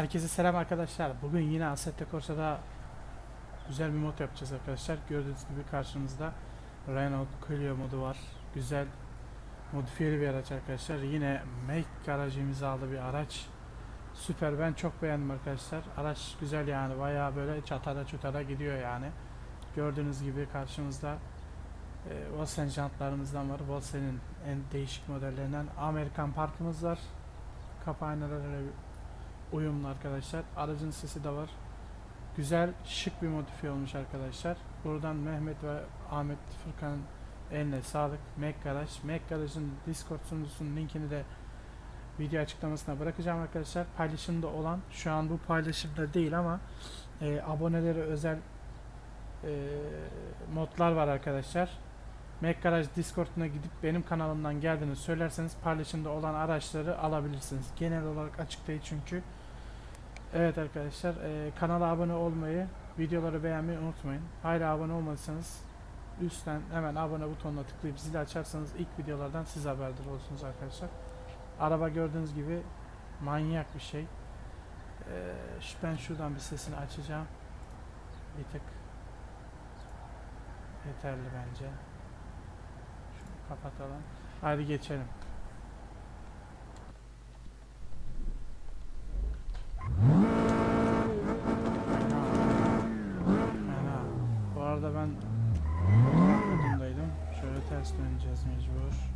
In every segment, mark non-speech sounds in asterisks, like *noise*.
Herkese selam arkadaşlar. Bugün yine Assetto Corsa'da güzel bir mod yapacağız arkadaşlar. Gördüğünüz gibi karşımızda Renault Clio modu var. Güzel modifiyeli bir araç arkadaşlar. Yine Make garajımıza aldı bir araç. Süper ben çok beğendim arkadaşlar. Araç güzel yani bayağı böyle çatara çutara gidiyor yani. Gördüğünüz gibi karşımızda e, Volkswagen jantlarımızdan var. Volkswagen'in en değişik modellerinden Amerikan parkımız var. Kapı aynaları uyumlu arkadaşlar. Aracın sesi de var. Güzel, şık bir modifiye olmuş arkadaşlar. Buradan Mehmet ve Ahmet Furkan'ın eline sağlık. Mac Garage. Mac Garage'ın Discord sunucusunun linkini de video açıklamasına bırakacağım arkadaşlar. Paylaşımda olan, şu an bu paylaşımda değil ama e, abonelere özel e, modlar var arkadaşlar. Mac Garage Discord'una gidip benim kanalımdan geldiğini söylerseniz paylaşımda olan araçları alabilirsiniz. Genel olarak açık değil çünkü. Evet arkadaşlar e, kanala abone olmayı, videoları beğenmeyi unutmayın. Hala abone olmadıysanız üstten hemen abone butonuna tıklayıp zili açarsanız ilk videolardan siz haberdar olursunuz arkadaşlar. Araba gördüğünüz gibi manyak bir şey. E, ben şuradan bir sesini açacağım. Bir tık yeterli bence. Şunu kapatalım. Hadi geçelim. Fena. Bu arada ben fotoğraf modundaydım. Şöyle ters döneceğiz mecbur.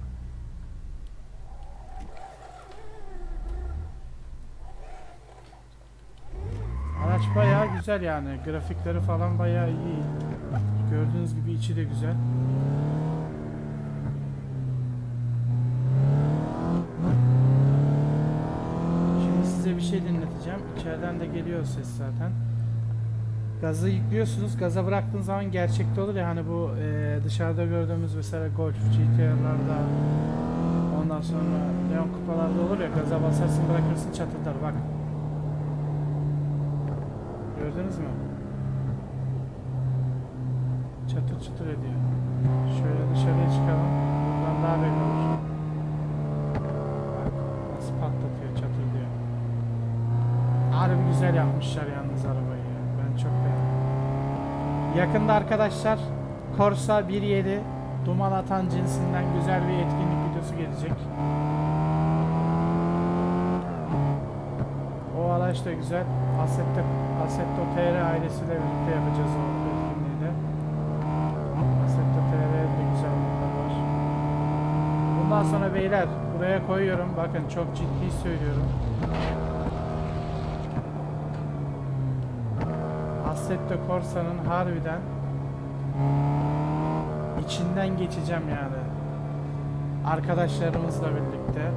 Araç bayağı güzel yani. Grafikleri falan bayağı iyi. Gördüğünüz gibi içi de güzel. Şimdi size bir şey dinleteceğim. İçeriden de geliyor ses zaten. Gazı yüklüyorsunuz. Gaza bıraktığınız zaman gerçekte olur ya hani bu e, dışarıda gördüğümüz mesela Golf GTR'larda ondan sonra Leon kupalarda olur ya gaza basarsın bırakırsın çatırdar bak. Gördünüz mü? Çatır çatır ediyor. Şöyle dışarıya çıkalım. Buradan daha belli olur. Bak nasıl patlatıyor çatır diyor. Harbi güzel yapmışlar yalnız arabayı ya. Ben çok beğendim. Yakında arkadaşlar Corsa 1.7 duman atan cinsinden güzel bir etkinlik videosu gelecek. O araç da güzel. Assetto, Assetto TR ailesiyle birlikte yapacağız o etkinliği de. Assetto TR'de güzel modlar var. Bundan sonra beyler buraya koyuyorum. Bakın çok ciddi söylüyorum. Assetto Corsa'nın harbiden içinden geçeceğim yani. Arkadaşlarımızla birlikte.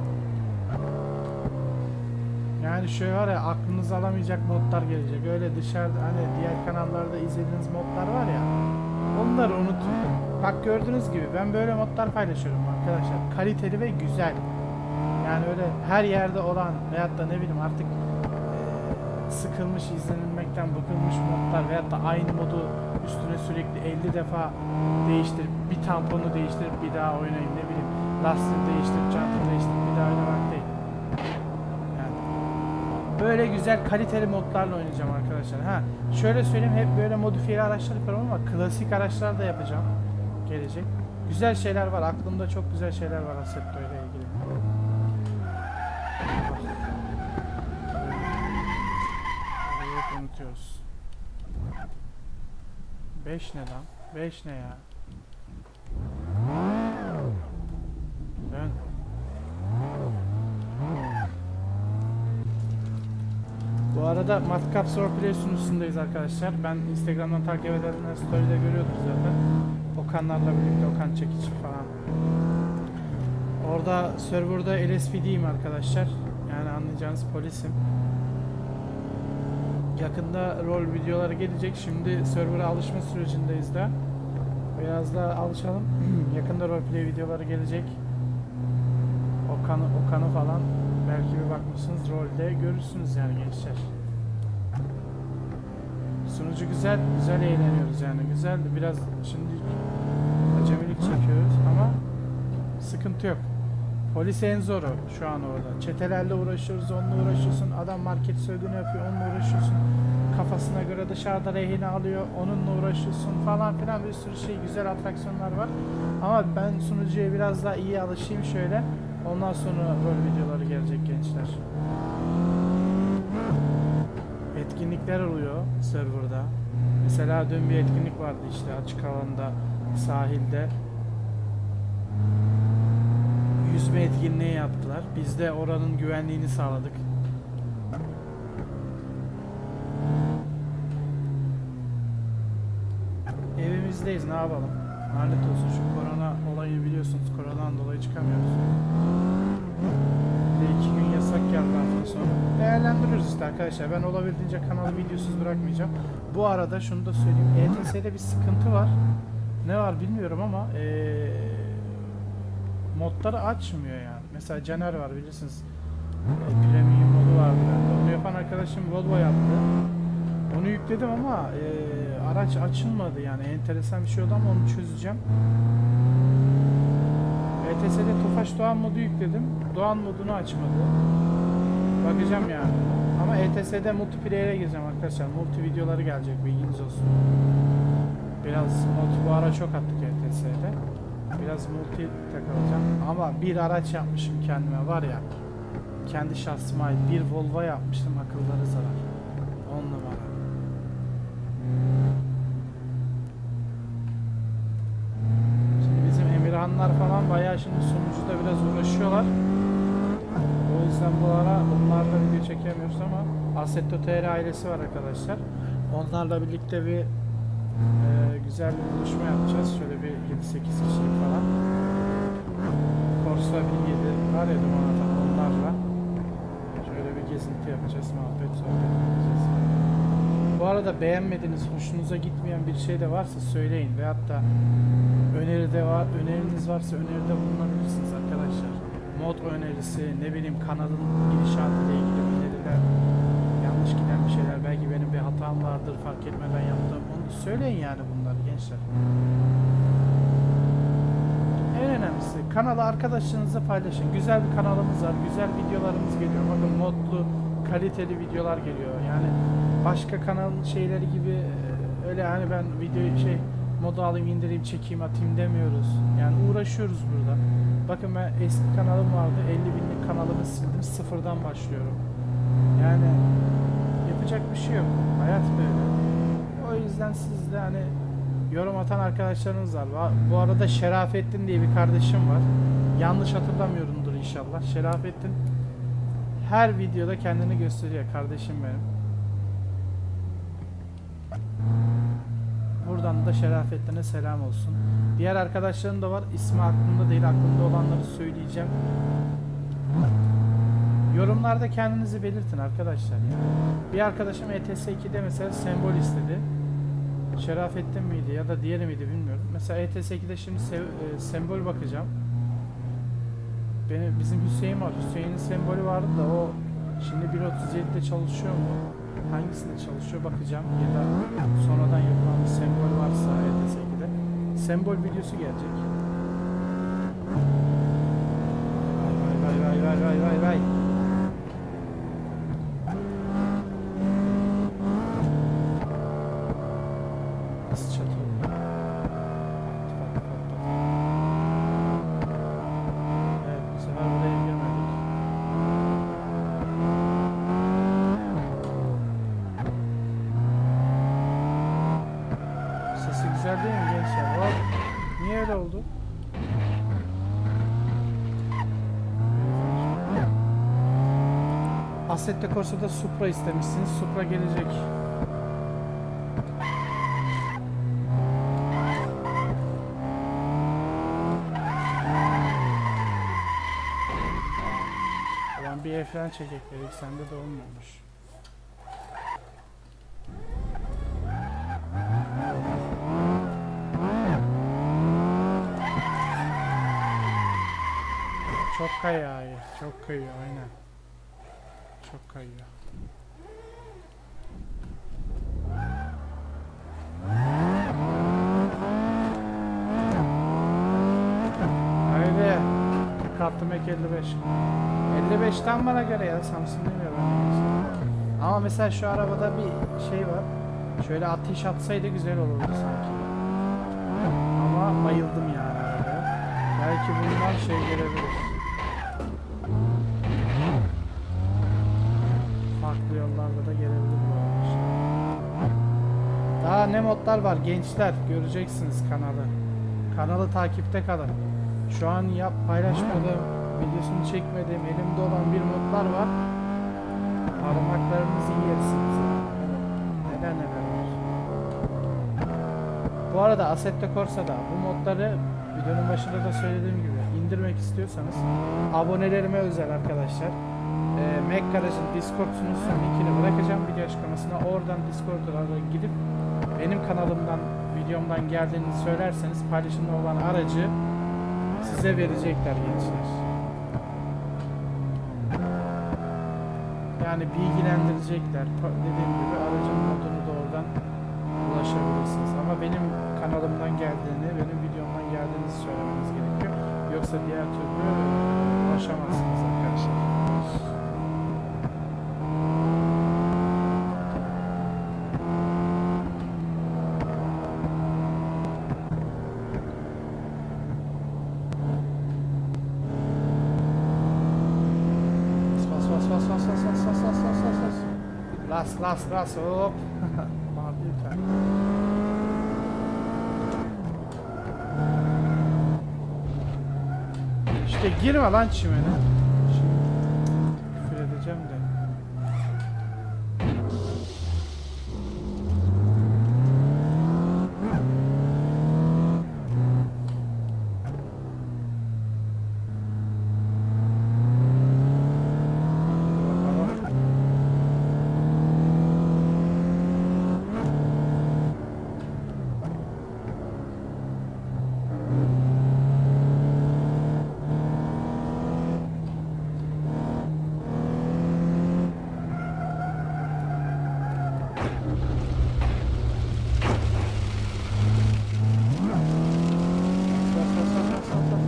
Yani şöyle var ya aklınız alamayacak modlar gelecek. Öyle dışarıda hani diğer kanallarda izlediğiniz modlar var ya. Onları unutun. Bak gördüğünüz gibi ben böyle modlar paylaşıyorum arkadaşlar. Kaliteli ve güzel. Yani öyle her yerde olan veyahut da ne bileyim artık sıkılmış izlenilmekten bıkılmış modlar veyahut da aynı modu üstüne sürekli 50 defa değiştirip bir tamponu değiştirip bir daha oynayayım ne bileyim lastiği değiştirip çantayı değiştirip bir daha oynamak değil. Yani böyle güzel kaliteli modlarla oynayacağım arkadaşlar. Ha şöyle söyleyeyim hep böyle modifiyeli araçlar yapıyorum ama klasik araçlar da yapacağım. Gelecek. Güzel şeyler var. Aklımda çok güzel şeyler var Assetto ile ilgili. 5 ne lan? 5 ne ya? Dön. Bu arada Matkap Play sunucusundayız arkadaşlar. Ben Instagram'dan takip edenler story'de görüyordur zaten. Okanlarla birlikte Okan Çekiç falan. Orada serverda LSPD'yim arkadaşlar. Yani anlayacağınız polisim. Yakında rol videoları gelecek. Şimdi server'a alışma sürecindeyiz de. Biraz daha alışalım. *clears throat* Yakında roleplay videoları gelecek. Okan'ı Okan'ı falan belki bir bakmışsınız rolde görürsünüz yani gençler. Sunucu güzel, güzel eğleniyoruz yani güzel. Biraz şimdi acemilik çekiyoruz ama sıkıntı yok. Polis en zoru şu an orada. Çetelerle uğraşıyoruz, onunla uğraşıyorsun. Adam market soygunu yapıyor, onunla uğraşıyorsun. Kafasına göre dışarıda rehine alıyor, onunla uğraşıyorsun falan filan bir sürü şey, güzel atraksiyonlar var. Ama ben sunucuya biraz daha iyi alışayım şöyle. Ondan sonra rol videoları gelecek gençler. Etkinlikler oluyor serverda. Mesela dün bir etkinlik vardı işte açık alanda, sahilde. Yüzme etkinliği yaptılar. Biz de oranın güvenliğini sağladık. Evimizdeyiz ne yapalım? Lanet olsun şu korona olayını biliyorsunuz. Koronadan dolayı çıkamıyoruz. Bir iki gün yasak geldi hafta sonu. Değerlendiriyoruz işte arkadaşlar. Ben olabildiğince kanalı videosuz bırakmayacağım. Bu arada şunu da söyleyeyim. ETS'de bir sıkıntı var. Ne var bilmiyorum ama eee modları açmıyor yani. Mesela Caner var bilirsiniz. E, premium modu vardı bende. Onu yapan arkadaşım Volvo yaptı. Onu yükledim ama e, araç açılmadı yani enteresan bir şey oldu ama onu çözeceğim. ETS'de Tofaş Doğan modu yükledim. Doğan modunu açmadı. Bakacağım yani. Ama ETS'de multiplayer'e gireceğim arkadaşlar. Multi videoları gelecek bilginiz olsun. Biraz mod bu ara çok attık ETS'de. Biraz multi takılacağım. Ama bir araç yapmışım kendime var ya. Kendi şahsıma ait bir Volvo yapmıştım akılları zarar. 10 numara. Şimdi bizim Emirhanlar falan bayağı şimdi sunucuda biraz uğraşıyorlar. O yüzden bu ara bunlarla video çekemiyoruz ama Assetto TR ailesi var arkadaşlar. Onlarla birlikte bir e, güzel bir buluşma yapacağız. Şöyle bir 7-8 kişilik falan. Corsa 1007 var ya duman onlarla. Şöyle bir gezinti yapacağız, muhabbet sohbet edeceğiz. Bu arada beğenmediğiniz, hoşunuza gitmeyen bir şey de varsa söyleyin ve hatta öneride var, öneriniz varsa öneride bulunabilirsiniz arkadaşlar. Mod önerisi, ne bileyim kanalın gidişatıyla ilgili öneriler, yanlış giden bir şeyler, belki hatam vardır fark etmeden yaptığım, onu söyleyin yani bunları gençler. En önemlisi kanalı arkadaşlarınızla paylaşın. Güzel bir kanalımız var, güzel videolarımız geliyor. Bakın modlu, kaliteli videolar geliyor. Yani başka kanalın şeyleri gibi e, öyle hani ben video şey modu alayım indireyim çekeyim atayım demiyoruz. Yani uğraşıyoruz burada. Bakın ben eski kanalım vardı 50 binlik kanalımı sildim sıfırdan başlıyorum. Yani yapacak bir şey yok. Hayat böyle. O yüzden siz de hani yorum atan arkadaşlarınız var. Va- Bu arada Şerafettin diye bir kardeşim var. Yanlış hatırlamıyorumdur inşallah. Şerafettin her videoda kendini gösteriyor kardeşim benim. Buradan da Şerafettin'e selam olsun. Diğer arkadaşlarım da var. İsmi aklımda değil. Aklımda olanları söyleyeceğim. Yorumlarda kendinizi belirtin arkadaşlar. Yani. Bir arkadaşım ETS 2'de mesela sembol istedi. Şerafettin miydi ya da diğeri miydi bilmiyorum. Mesela ETS 2'de şimdi sev- e, sembol bakacağım. Benim, bizim Hüseyin var. Hüseyin'in sembolü vardı da o şimdi 1.37'de çalışıyor mu? Hangisinde çalışıyor bakacağım. Ya da sonradan yapılan bir sembol varsa ETS 2'de. Sembol videosu gelecek. Güzel mi gençler? Hop. Niye öyle oldu? Assetto Corsa'da Supra istemişsiniz. Supra gelecek. Ulan bir ekran çekek dedik sende de olmamış. Çok kayıyor abi, çok kayıyor aynen. Çok kayıyor. Haydi. Artı Mac 55. 55 tam bana göre ya Samsung demiyor ben. Ama mesela şu arabada bir şey var. Şöyle ateş atsaydı güzel olurdu sanki. Ama bayıldım yani. Belki bundan şey gelebilir. Farklı yollarla da gelebilir bu araç. Daha ne modlar var gençler göreceksiniz kanalı. Kanalı takipte kalın. Şu an yap paylaşmadığım, videosunu çekmediğim, elimde olan bir modlar var. Parmaklarınızı yersiniz. Neler neler var. Bu arada Assetto Corsa'da bu modları videonun başında da söylediğim gibi indirmek istiyorsanız abonelerime özel arkadaşlar. Ee, Mac Garage'ın Discord sunucusunun linkini bırakacağım video açıklamasına. Oradan Discord'a gidip benim kanalımdan, videomdan geldiğini söylerseniz paylaşımda olan aracı size verecekler gençler. Yani bilgilendirecekler. Dediğim gibi aracın modunu da oradan ulaşabilirsiniz. Ama benim kanalımdan geldiğini, benim videomdan geldiğini söylemeniz gerekiyor. Yoksa diğer türlü ulaşamazsınız arkadaşlar. Las las las hop. *laughs* Lütfen. İşte girme lan çimene. Şimdi küfür edeceğim de. Bakalım. Bas bas bas bas bas bas.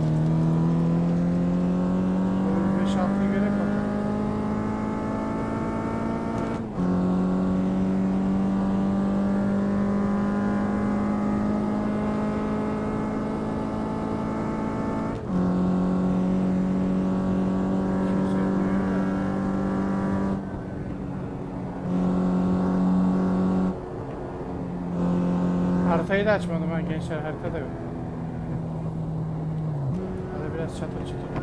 Böyle 5-6 gerek bakalım. Haritayı da açmadım ben gençler harita da yok. Hadi biraz çatır çatır.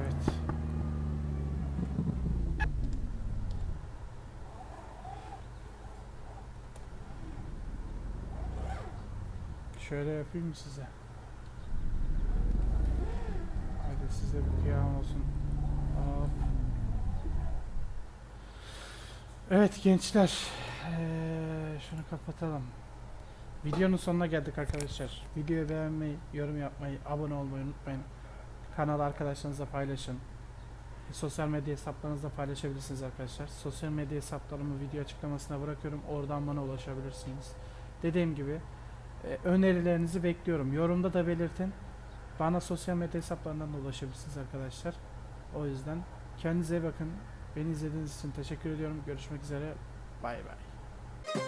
Evet. Şöyle yapayım size? Hadi size bir kıyam olsun. Hop. Evet gençler. Eee, şunu kapatalım. Videonun sonuna geldik arkadaşlar. Videoyu beğenmeyi, yorum yapmayı, abone olmayı unutmayın. Kanalı arkadaşlarınızla paylaşın. Sosyal medya hesaplarınızda paylaşabilirsiniz arkadaşlar. Sosyal medya hesaplarımı video açıklamasına bırakıyorum. Oradan bana ulaşabilirsiniz. Dediğim gibi e, önerilerinizi bekliyorum. Yorumda da belirtin. Bana sosyal medya hesaplarından da ulaşabilirsiniz arkadaşlar. O yüzden kendinize bakın. Beni izlediğiniz için teşekkür ediyorum. Görüşmek üzere. Bay bay.